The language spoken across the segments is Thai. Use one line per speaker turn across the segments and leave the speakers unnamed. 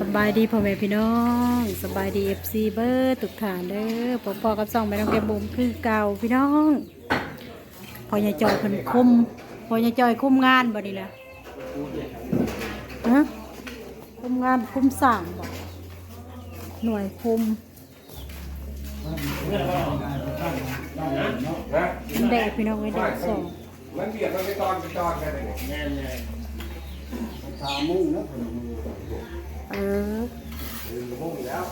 สบายดีพ่อแม่พี่น้องสบายดีเอฟซีเบอร์ตุกฐานเด้อพอพอกับส่องไปน้องแกมบุมคือเก่าพี่น้องพอยายจอยเพิ่นคุมพอยายจอยคุมงานบ่ดีละฮะคุมงานคุมสั่งบ่หน่วยคุมมันแดดพี่น้องไว้แดดสอง
มันเบียดมันไปตอนไปตอนกันเลย
แน่ ลย
สามุ่งนะผม
เออ
มุ่งแล้ว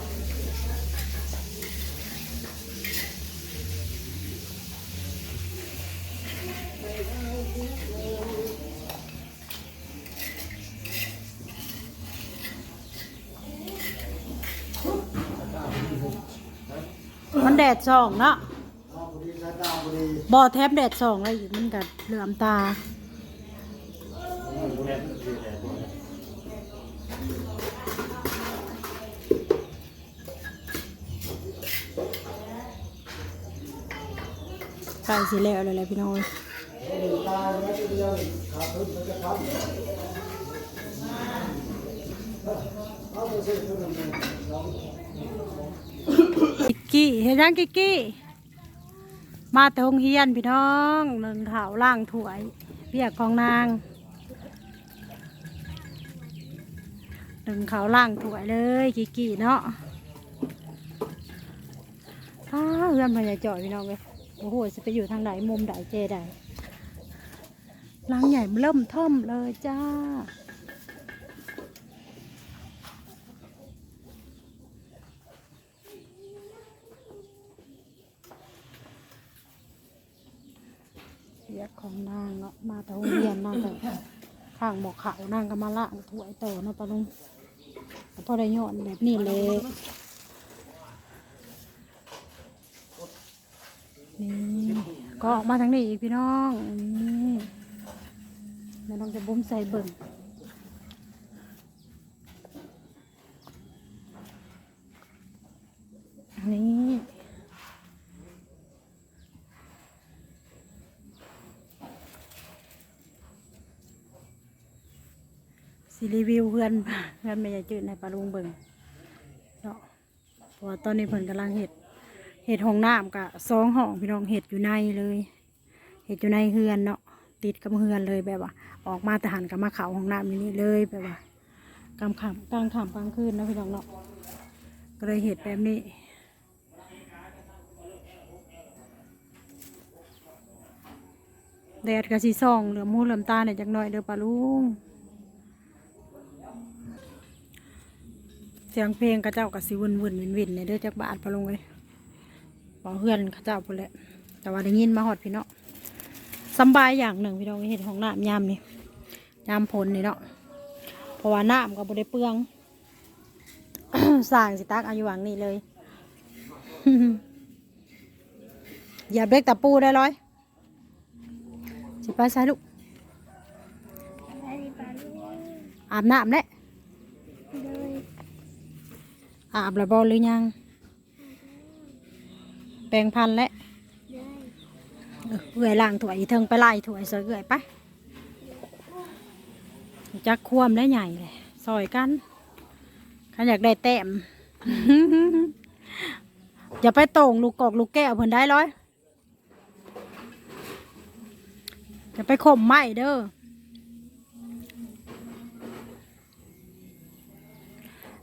มันแดดสองเนาะ
เอาพอ
แทบแดดสองเลยอีกมันกัเหลื่อมตา ใกล้สิแล้วเลยแหละพี่น้อง
หนึ่งตายไว้ทีเดียน
กิกกี้เห็นยังกิกกี้ มาแต่โรงเรียนพี่น้องหนึ่งขาวล่างถวยเรียกของนางหนึ่งขาวล่างถวยเลยกิกกี้เนาะอ้าเพื่อนพญาจ่อยพี่น้องเลย โอ้โหจะไปอยู่ทางไหนมุมไหนเจใดล้างใหญ่เริ่มเทิมเลยจ้าเรียของนางเนาะมาแต่โรงเรียนนางแต่ข้างหมอกขาวนางก็มาล่างถวยต่อเนาะปะลุงพอได้ยอดแบบนี้เลย นี่ก็ออกมาทางนี้อีกพี่น้องนี่แม่น้องจะบุ้มใส่เบิ่งนี่สิรีวิวเพื่อนเพื่อนไม่ใช่จืดในปลาลุงเบิงเนาะเพราะว่าตอนนี้เพิ่นกำลังเห็ด เห็ดห้องน้ำกะสองห้องพี่น้องเห็ดอยู่ในเลยเห็ดอยู่ในเฮือนเนาะติดกับเฮือนเลยแบบว่า ออกมาแต่หันกับมาเขาห้องน้ำอยู่นี่เลยแบบว่ากลางค่ำกลางค่ำกลางคืนเนาะพี่น้องเนาะก็เลยเห็ดแบบนี้แดดกับสีส่องเหลือมูเหลือมตาเนี่ยจักหน่อยเด้อปลาลุงเสียงเพลงกระเจ้ากับสิวุ่นวุ่นวินวินเนี่ยเด้อจักบาทพะลงเลย บอกเพื่อนเข้าเจ้าพุ่นแหละ แต่ว่าได้ยินมาหอดพี่เนาะสำบายอย่างหนึ่งพี่น้องเห็นของน้ำยามนี่ยามผลนี่เนาะเพราะว่าน้ำก็บ่ได้เปลืองสร้างสิตักเอาอยู่หวังนี่เลยอย่าเบรกตะปูได้ร้อยสิไปใส่ลูกอาบน้ำแล้วอาบแล้วบอหรือยัง แปรงพันแล้วเออเอื่อยล่างถวยอีเทิงไปไล่ถวยเสยเอื่อยไปะจักควมได้ใหญ่เลยซอยกันขันอยากได้แต้มอย่าไปต่งลูกกอกลูกแก้วเพิ่นได้ร้อยอย่าไปข่มไหมเด้อ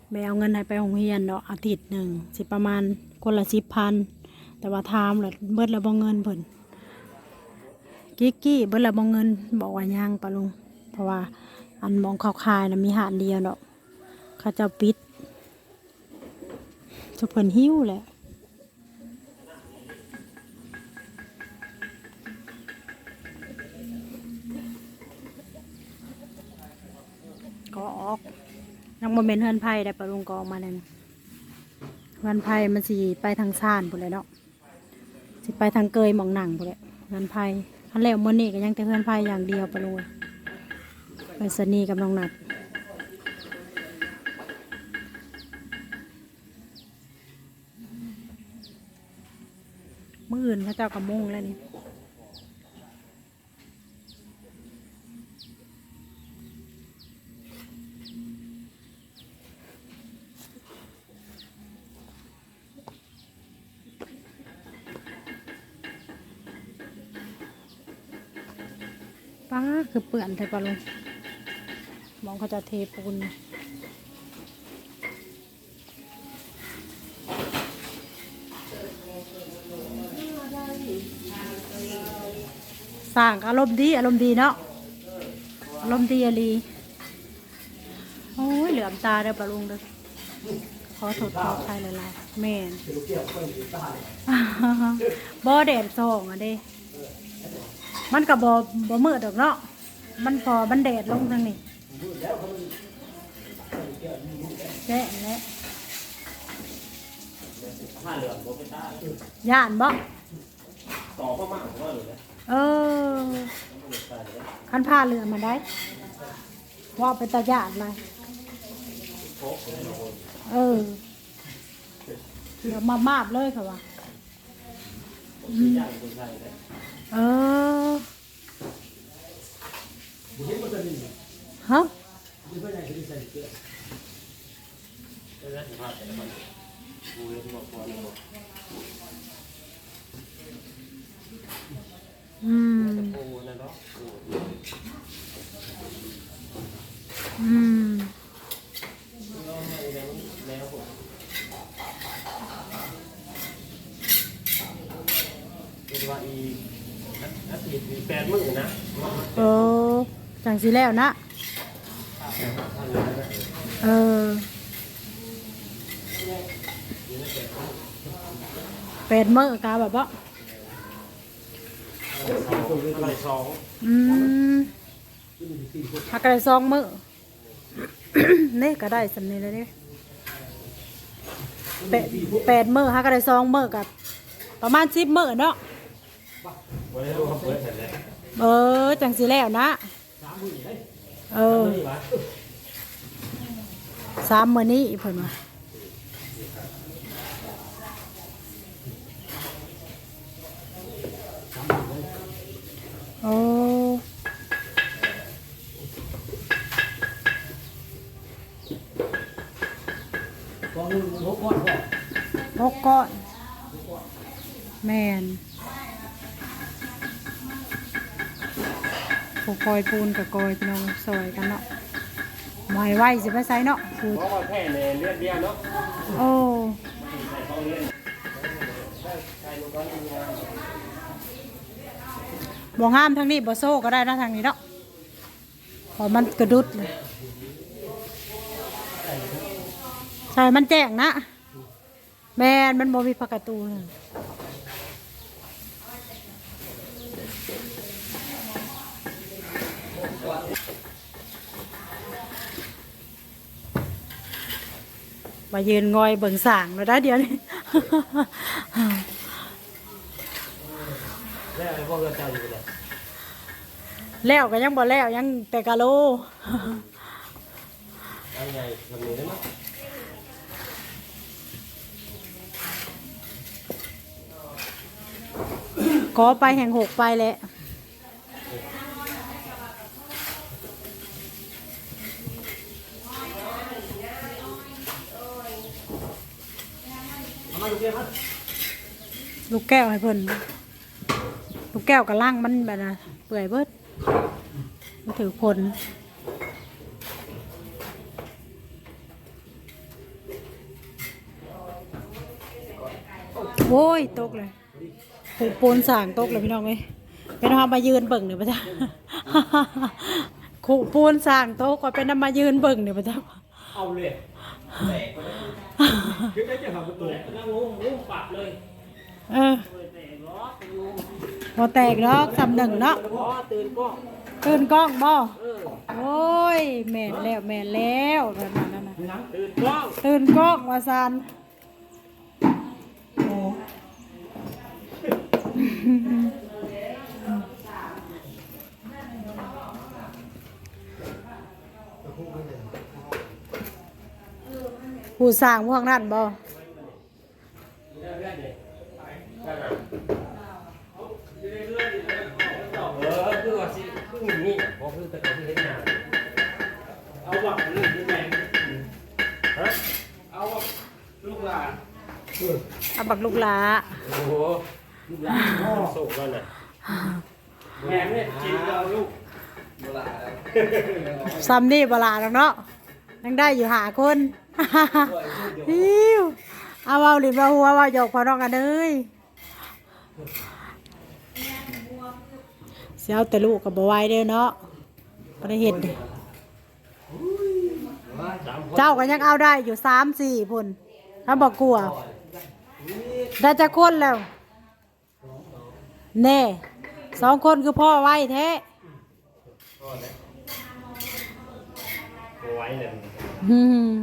แมเอาเงินให้ไปโรงเรียนเนาะอาทิตย์หนึ่งสิประมาณคนละสิบพัน แต่ว่าทามเลยเบิดละบ่เงินเพิ่นกิ๊กกี้เบิดละบ่เงินบอกว่ายังปะลุง เพราะว่าอันมองเขาคายนะมีหานเดียวเนาะเขาเจ้าปิดจะเพิ่นหิ้วแหละก็ออกยังบ่เป็นเฮือนไผ่ได้ปะลุงกออกมานั่นเฮือนไผ่มันสิไปทางซ่านพุ่นเลยเนาะ สิไปทางเกยหมองหนังไปเลยเฮือนไผ่ขันแล้วมื้อนี้ก็ยังแต่เฮือนไผ่อย่างเดียวปะลุงไปสนีกับน้องนัดมื่อื่นพระเจ้าก็มุ่งแล้วนี่ ป้าคือเปื่อนไทยปะลุงมองเขาจะเทปูนสร้างอารมณ์ดีอารมณ์ดีเนาะอารมณ์ดีอะลีโอ้ยเหลือมตาเด้อปะลุงเด้อขอโทษขอใครหลายๆแม่น
ลูกแก้วคนอยู่
บ่แดดส่องอะเด้ มันก็บ่บ่มืดดอกเนาะ มันพอมันแดดลงทางนี้
มืดแล้วเขามัน
แจ้งแล้ว
ผ้าเหลืองโบเป็นต้า
ย่านบ่
ต่อเข้ามาผมว่าเลยนะ
เออคันผ้าเรือมาได้ว่าเป็นตาย่านเลย
เลยนะคน
เออเดี๋ยวมามาบเลยค่ะว่า
ผมซื้อย่างคนไทยเลย
เออ
เห็นมันจะนี่
ฮะ
มันไม่ได้ที่ใส่เกลือ
ได้ไหมสัมภาษณ์แต่ละคนกูเรียนบอกพอเลยบอก
อืม
กูนั่นเนาะกู
อืม
เราให้แล้วแล้วผมเป็นว่าอีนาทีมีแปดหมื่นนะ
เออ จัง สิแล้ว
นะ
เออเป็ดมื้อกาแบบว่า
อื
มหักกระไดซองเมื่อเนี่ก็ได้สำนี้เลยเด้แปดแปดเมื่อหักกระไดซองเมื่อกับ ประมาณสิบเมื่อเนาะ
เอ
อจังสิแล้วนะ เออ
นี่วะ
สามมือนี้เพิ่นว่าโอ้
กองนึงหกก้อนพอ
หกก้อนแมน ผูกกอยปูนกับกอยพี่น้องซอยกันเนาะหมายไว้สิไปใส่เนาะคือ
เพราะว่าแค่ในเลือดเดียวเนาะ
โอ้
ใส่เขาเลือดใส่ลูกก้อนงาน
บ่งามทางนี้บ่โซ่ก็ได้นะทางนี้เนาะเพอมันกระดุดเลยใช่มันแจ้งนะ แมนมันบ่มีประตูเลย มายืนงอยเบิ่งสางแล้วได้เดี๋ยวนี้
แล้วไอ้พวกเราเจ้าอยู่เลย
แล้วก็ยังบ่แล้วยังแต่กะโล
อันใหญ่ทำนี้ได้ไหม
ขอไปแห่งหกไปแหละ
เอามา ลูกแก้ว
ให้เพิ่นลูกแก้วกับล่างมันแบบน่ะเปื่อยเบิดมันถือผลโอ้ยตกเลยผูปูนสางตกเลยพี่น้องเอ้ยเป็นทำมายืนเบิ่งเดี๋ยวพระเจ้าขู่ปูนสางโต๊ะก็เป็นน้ำมายืนเบิ่งเดี๋ยวพระเจ้า
เอาเลย คือได้จะทำประตูแล้วงูงูปัดเลย
เออพอแตกดอกสำหนึ่งเนาะ
พอตื่นก็
ตื่นกล้องบ่โอ้ยแม่นแล้วแม่นแล้วนั่นน่ะนั่นน่ะ
ตื่นกล้อง
ตื่นกล้องว่าซันโอ้ ผู้สร้างพวกนั้นบ่
เออคือว่าสิคือนี่เพราะคือแต่เขาที่เห็นงานเอาว่ะนี่คือแม่ฮะ
เอาลูกหลาน
เอาบักลูกหลา
โอ้โหลูกหลานพ่อส่งกันน่ะแม่เนี่ยจริงเราลูก
เวลาแล้ว
ซ้ำนี่บลาแล้วเนาะยังได้อยู่หาคน อิ้วเอาเอาหลิบเอาหัวเอาหยอกพอน้องกันเลยเสียวแต่ลูกกับบไหวเด้อเนาะบ่ได้เห็ดเด้อ
สามคน
เจ้าก็ยังเอาได้อยู่สามสี่พุ่นถ้าบอกกลัว ได้จะคนแล้ว แน่สองคนคือพ่อไว้แท้
บ่ไหวเลย
อืม
ส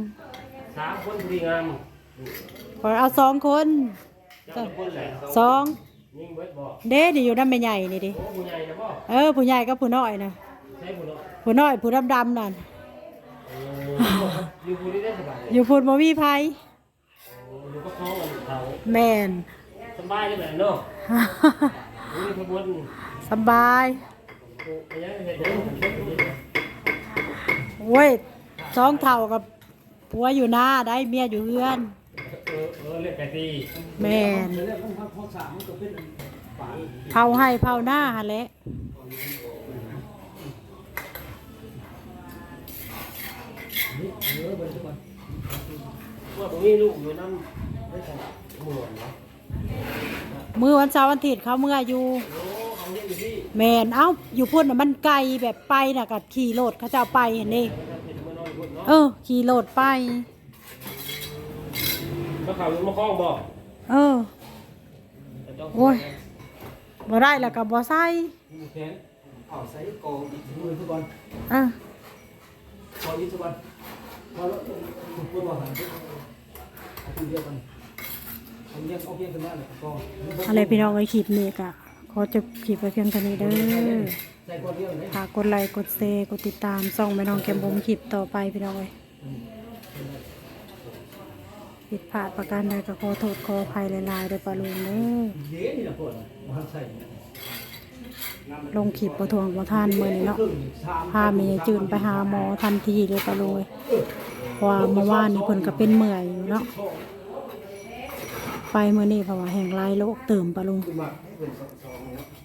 ามคนดีงาม
ขอเอาสองคน
เจ้าคนแหละ
สอง
ยิงเบิดบ่
เด้ดิอยู่น้ำไม่ใหญ่นี่ดิ
โอ้ผู้ใหญ่นะบ่
เออผู้ใหญ่กับผู้น้อยนะ
ใช่ผู้น้อย
ผู้น้อยผู้ดำดำๆนั่น
โอ้อยู่ผู้นี้ได้สบายเลย
อยู่พุ่นบ่มีภัย
โอ้อยู่ก็คล้องกันเขา
แม่น
สบายเลยแบบเนาะนี่ขบวน
สบาย
โอ้ยยังเห็นยังเห็นอยู่นี่
เว้ยสองเท่ากับ ผัวอยู่หน้าได้เมียอยู่เฮือน
เออเออเรียกไก่ตี
แม่น
เรื่องของข้อสามมันก็เป็นฝา
เผาให้เผาหน้าหั่นแหละ
เนื้อมันทุกวัน
ว่าตรงนี้ลูกอยู่นั่นไม่ใช่หมวนเนาะ
มือวันเสาร์วันอาทิตย์เขาเมื่ออยู่
โอ้เขาเรียกอยู่ที่
แม่นเอ้าอยู่พุ่นน่ะมันไกลแบบไปน่ะกับขี่รถเขาจะเอาไปเห็นนี่
เป็นมานอน พุ่นเนาะ
เออ ขี่รถไป
มาข่าวมาคล้องบ่
เออโอ้ยบ่ได้แล้วก็บ่ใส่
มีแขนเอาใส่กองอีกมือทุกวัน
เออก
องอีกทุกวันพอแล้วคุณพูดว่าหันเอาคุณเดียวกันเอาเรียกเอาเพียงกันมาเลยกอง
อะไรพี่น้องไว้คลิปนี้ก็ขอจบคลิปไว้เพียงเท่านี้เด้อ
ใส่กองเดียวเลย
ฝากกดไลค์กดแชร์กดติดตามส่องแม่น้องแกมบุมคลิปต่อไปพี่น้องเอ้ยผิดพลาดประการใดก็ขอโทษขออภัยหลายๆโดยปาลุงเด้อลงคลิประทวงประทานมื้อนี้เนาะพาเมียจืนไปหาหมอทันทีเลยปะลุงเพราะว่าเมื่อวานนี่เพิ่นก็เป็นเมื่อยอยู่เนาะไปเมื้อนี้เพราะว่าแห่งหลายโรคเติมปลุง
มาเป็นสอง